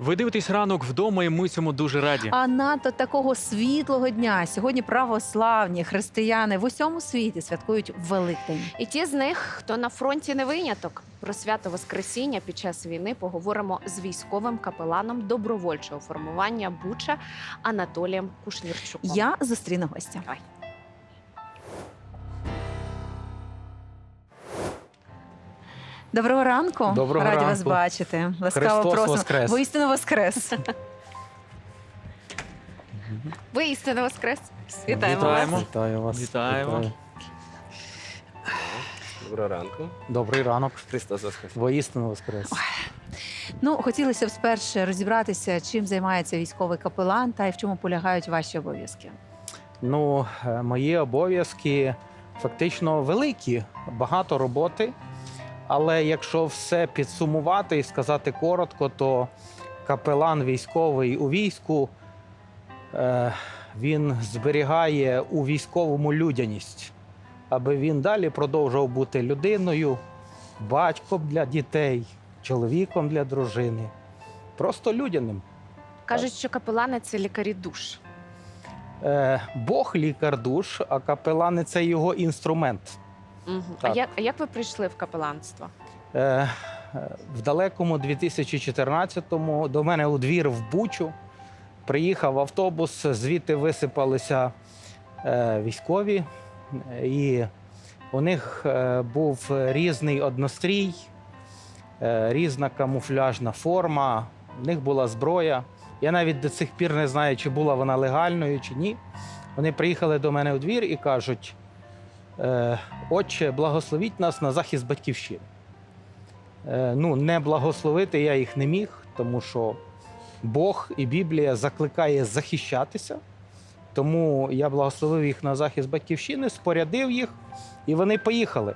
Ви дивитесь ранок вдома, і ми цьому дуже раді. А надто такого світлого дня сьогодні православні християни в усьому світі святкують Великдень. І ті з них, хто на фронті не виняток. Про свято Воскресіння під час війни поговоримо з військовим капеланом добровольчого формування Буча Анатолієм Кушнірчуком. Я зустріну гостя. Давай. Доброго ранку. Доброго Раді вас бачити. Ласкаво Христос просимо. воскрес. Воістину воскрес. Ви істинно воскрес. Вітаємо Вітаємо. вас. Вітаю вас. Вітаємо. Доброго ранку. Добрий ранок. Христос Воскрес. Воістину воскрес. Ну, хотілося б спершу розібратися, чим займається військовий капелан та й в чому полягають ваші обов'язки. Ну, е, мої обов'язки фактично великі, багато роботи. Але якщо все підсумувати і сказати коротко, то капелан військовий у війську е, він зберігає у військовому людяність, аби він далі продовжував бути людиною, батьком для дітей, чоловіком для дружини, просто людяним. Кажуть, що капелани це лікарі душ. Е, Бог лікар душ, а капелани це його інструмент. Угу. А Так. як, а як ви прийшли в капеланство? Е, е, В далекому 2014-му до мене у двір в Бучу приїхав автобус, звідти висипалися е, військові, і у них е, був різний однострій, е, різна камуфляжна форма, в них була зброя. Я навіть до цих пір не знаю, чи була вона легальною, чи ні. Вони приїхали до мене у двір і кажуть: Отче, благословіть нас на захист батьківщини. Е, ну, не благословити я їх не міг, тому що Бог і Біблія закликає захищатися. Тому я благословив їх на захист батьківщини, спорядив їх, і вони поїхали.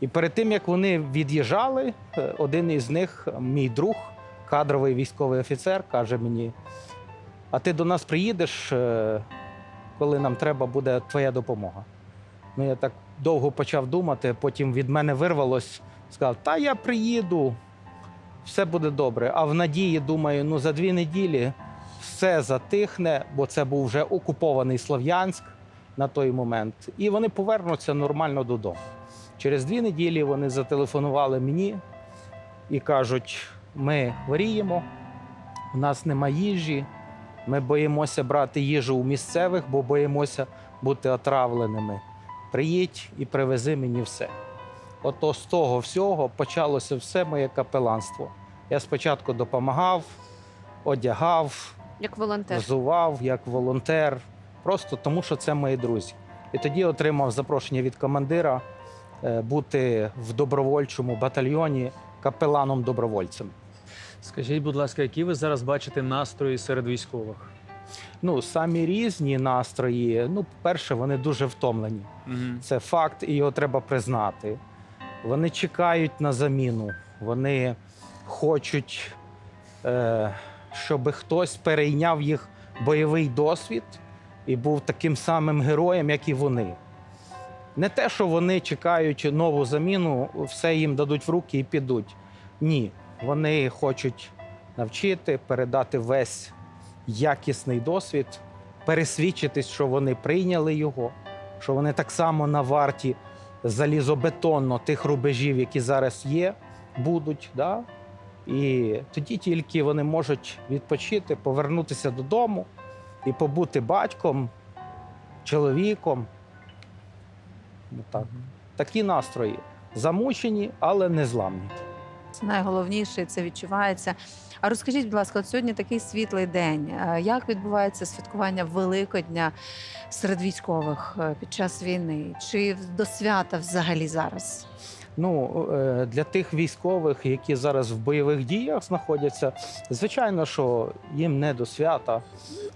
І перед тим як вони від'їжджали, е, один із них, мій друг, кадровий військовий офіцер, каже мені: А ти до нас приїдеш, е, коли нам треба буде твоя допомога. Ну, я так довго почав думати, потім від мене вирвалось, сказав: Та я приїду, все буде добре. А в надії, думаю, ну за дві неділі все затихне, бо це був вже окупований Слов'янськ на той момент. І вони повернуться нормально додому. Через дві неділі вони зателефонували мені і кажуть: ми хворіємо, у нас нема їжі, ми боїмося брати їжу у місцевих, бо боїмося бути отравленими. Приїдь і привези мені все. Ото з того всього почалося все моє капеланство. Я спочатку допомагав, одягав, Як волонтер? взував як волонтер, просто тому, що це мої друзі. І тоді отримав запрошення від командира е, бути в добровольчому батальйоні капеланом-добровольцем. Скажіть, будь ласка, які ви зараз бачите настрої серед військових? Ну, самі різні настрої. Ну, перше, вони дуже втомлені. Угу. Це факт, і його треба признати. Вони чекають на заміну, вони хочуть, е, щоб хтось перейняв їх бойовий досвід і був таким самим героєм, як і вони. Не те, що вони чекають нову заміну, все їм дадуть в руки і підуть. Ні, вони хочуть навчити, передати весь якісний досвід, пересвідчитись, що вони прийняли його, що вони так само на варті залізобетонно тих рубежів, які зараз є, будуть. Да? І тоді тільки вони можуть відпочити, повернутися додому і побути батьком, чоловіком. Ну, Так. Такі настрої. Замучені, але не зламні. Це найголовніше, це відчувається. А розкажіть, будь ласка, от сьогодні такий світлий день. Як відбувається святкування Великодня серед військових е, під час війни? Чи до свята взагалі зараз? Ну, е, для тих військових, які зараз в бойових діях знаходяться, звичайно, що їм не до свята.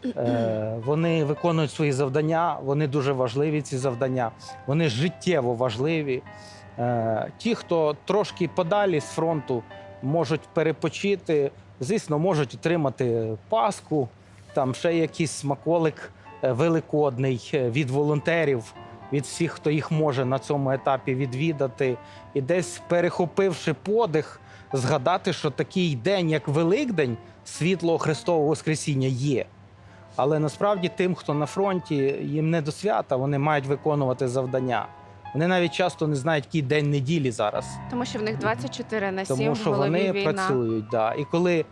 Е, Вони виконують свої завдання, вони дуже важливі, ці завдання, вони життєво важливі. Е, Ті, хто трошки подалі з фронту, можуть перепочити, звісно, можуть отримати паску, там ще якийсь смаколик е, великодний е, від волонтерів, від всіх, хто їх може на цьому етапі відвідати. І десь перехопивши подих, згадати, що такий день, як Великдень, світло Христового Воскресіння є. Але насправді тим, хто на фронті, їм не до свята, вони мають виконувати завдання. Вони навіть часто не знають, який день неділі зараз. Тому що в них 24 на 7 Тому в що голові вони війна. працюють. Да. І коли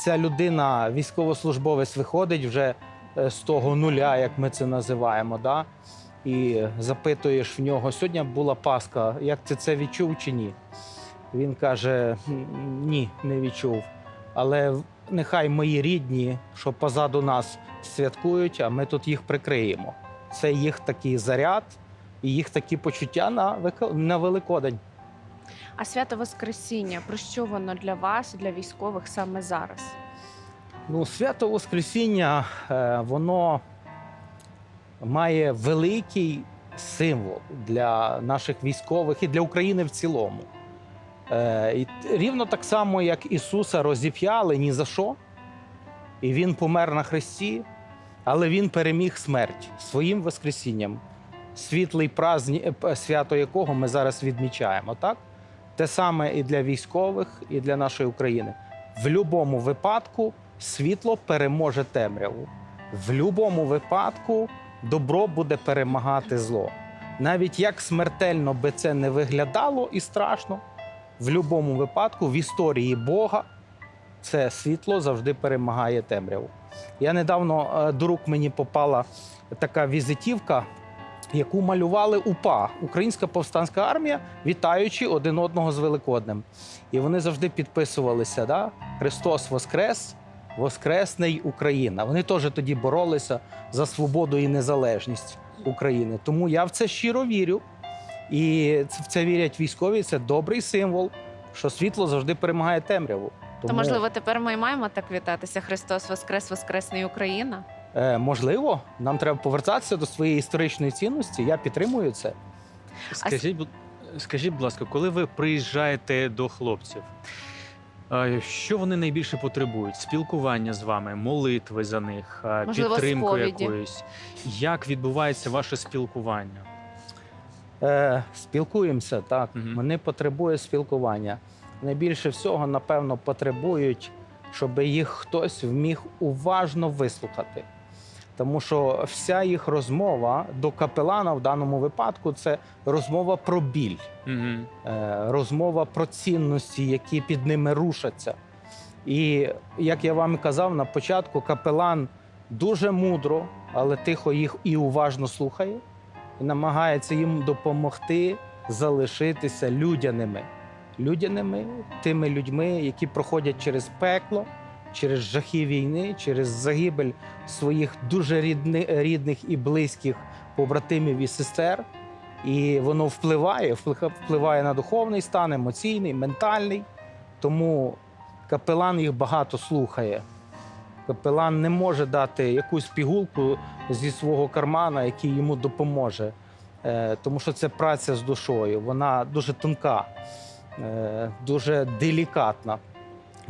ця людина, військовослужбовець, виходить вже е, з того нуля, як ми це називаємо, да, і запитуєш в нього, сьогодні була Пасха, як ти це відчув чи ні? Він каже: ні, не відчув. Але нехай мої рідні, що позаду нас святкують, а ми тут їх прикриємо. Це їх такий заряд і їх такі почуття на, на Великодень. А свято Воскресіння, про що воно для вас, для військових саме зараз? Ну, свято Воскресіння, е, воно має великий символ для наших військових і для України в цілому. Е, І рівно так само, як Ісуса розіп'яли ні за що, і Він помер на хресті, але Він переміг смерть своїм Воскресінням, світлий празні, е, свято якого ми зараз відмічаємо. Так? Те саме і для військових, і для нашої України. В будь-якому випадку світло переможе темряву. В будь-якому випадку добро буде перемагати зло. Навіть як смертельно би це не виглядало і страшно, в будь-якому випадку в історії Бога це світло завжди перемагає темряву. Я недавно е, до рук мені попала така візитівка, яку малювали УПА Українська повстанська армія, вітаючи один одного з Великоднем. І вони завжди підписувалися: да? Христос Воскрес, Воскресний Україна. Вони теж тоді боролися за свободу і незалежність України. Тому я в це щиро вірю. І в це вірять військові. Це добрий символ, що світло завжди перемагає темряву. То можливо тепер ми і маємо так вітатися. Христос Воскрес, Воскресний Україна. Е, можливо, нам треба повертатися до своєї історичної цінності. Я підтримую це. Скажіть, будь- скажіть, будь ласка, коли ви приїжджаєте до хлопців, е, що вони найбільше потребують? Спілкування з вами, молитви за них, е, Можливо, підтримку сповіді. якоїсь. Як відбувається ваше спілкування? Е, спілкуємося, так. Мгм. Вони потребують спілкування. Найбільше всього, напевно, потребують, щоб їх хтось вміг уважно вислухати. Тому що вся їх розмова до капелана в даному випадку це розмова про біль, Угу. розмова про цінності, які під ними рушаться. І як я вам казав на початку, капелан дуже мудро, але тихо їх і уважно слухає, і намагається їм допомогти залишитися людяними. Людяними тими людьми, які проходять через пекло, через жахи війни, через загибель своїх дуже рідни, рідних і близьких побратимів і сестер. І воно впливає, впливає на духовний стан, емоційний, ментальний. Тому капелан їх багато слухає. Капелан не може дати якусь пігулку зі свого кармана, який йому допоможе. Е, Тому що це праця з душою, вона дуже тонка, е, дуже делікатна.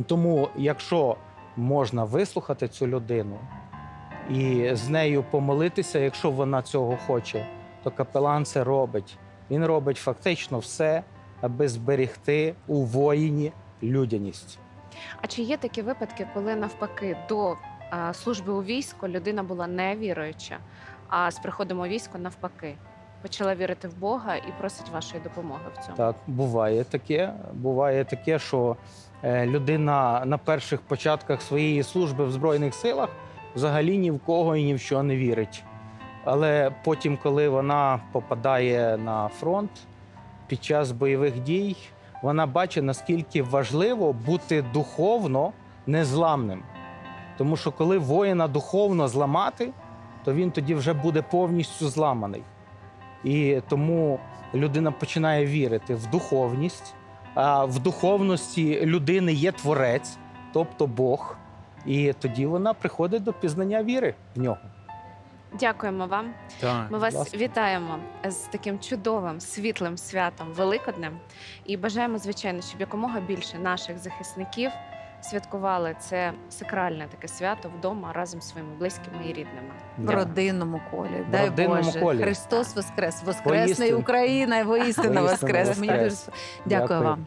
Тому, якщо можна вислухати цю людину і з нею помолитися, якщо вона цього хоче, то капелан це робить. Він робить фактично все, аби зберегти у воїні людяність. А чи є такі випадки, коли навпаки до служби у війську людина була невіруюча, а з приходом у військо навпаки почала вірити в Бога і просить вашої допомоги в цьому? Так, буває таке. Буває таке, що е, людина на перших початках своєї служби в Збройних силах взагалі ні в кого і ні в що не вірить. Але потім, коли вона попадає на фронт під час бойових дій, вона бачить, наскільки важливо бути духовно незламним. Тому що коли воїна духовно зламати, то він тоді вже буде повністю зламаний. І тому людина починає вірити в духовність. А в духовності людини є творець, тобто Бог. І тоді вона приходить до пізнання віри в нього. Дякуємо вам. Так. Ми вас ласка. вітаємо з таким чудовим світлим святом Великоднем і бажаємо, звичайно, щоб якомога більше наших захисників святкували це сакральне таке свято вдома разом з своїми близькими і рідними. В Дякую. родинному колі. В Дай родинному Боже. колі. Христос Воскрес, Воскресний Воістину. Україна, воістину Воістину Воскрес. Мені дуже дякую Дякую. вам.